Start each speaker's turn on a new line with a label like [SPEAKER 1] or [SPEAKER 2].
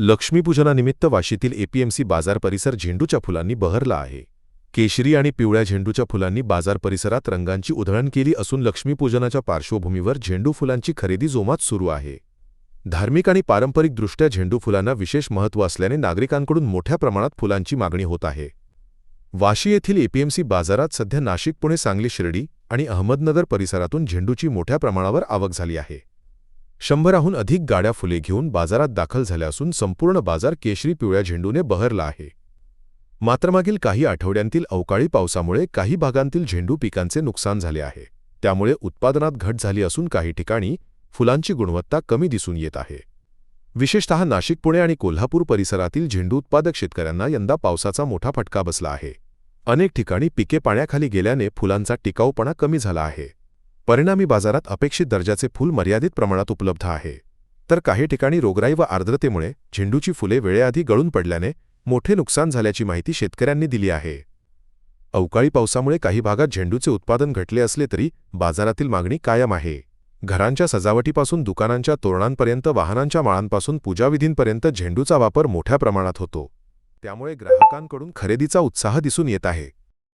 [SPEAKER 1] लक्ष्मीपूजनानिमित्त वाशीतील APMC बाजार परिसर झेंडूच्या फुलांनी बहरला आहे. केशरी आणि पिवळ्या झेंडूच्या फुलांनी बाजार परिसरात रंगांची उधळण केली असून लक्ष्मीपूजनाच्या पार्श्वभूमीवर झेंडू फुलांची खरेदी जोमात सुरू आहे. धार्मिक आणि पारंपरिकदृष्ट्या झेंडू फुलांना विशेष महत्त्व असल्याने नागरिकांकडून मोठ्या प्रमाणात फुलांची मागणी होत आहे. वाशी येथील एपीएमसी बाजारात सध्या नाशिक पुणे सांगली शिर्डी आणि अहमदनगर परिसरातून झेंडूची मोठ्या प्रमाणावर आवक झाली आहे. शंभराहून अधिक गाड्या फुले घेऊन बाजारात दाखल झाल्या असून संपूर्ण बाजार केशरी पिवळ्या झेंडूने बहरला आहे. मात्र मागील काही आठवड्यांतील अवकाळी पावसामुळे काही भागांतील झेंडू पिकांचे नुकसान झाले आहे. त्यामुळे उत्पादनात घट झाली असून काही ठिकाणी फुलांची गुणवत्ता कमी दिसून येत आहे. विशेषतः नाशिक पुणे आणि कोल्हापूर परिसरातील झेंडू उत्पादक शेतकऱ्यांना यंदा पावसाचा मोठा फटका बसला आहे. अनेक ठिकाणी पिके पाण्याखाली गेल्याने फुलांचा टिकाऊपणा कमी झाला आहे. परिणामी बाजारात अपेक्षित दर्जाचे फूल मर्यादित प्रमाणात उपलब्ध आहे. तर काही ठिकाणी रोगराई व आर्द्रतेमुळे झेंडूची फुले वेळेआधी गळून पडल्याने मोठे नुकसान झाल्याची माहिती शेतकऱ्यांनी दिली आहे. अवकाळी पावसामुळे काही भागात झेंडूचे उत्पादन घटले असले तरी बाजारातील मागणी कायम आहे. घरांच्या सजावटीपासून दुकानांच्या तोरणांपर्यंत वाहनांच्या माळांपासून पूजाविधींपर्यंत झेंडूचा वापर मोठ्या प्रमाणात होतो. त्यामुळे ग्राहकांकडून खरेदीचा उत्साह दिसून येत आहे.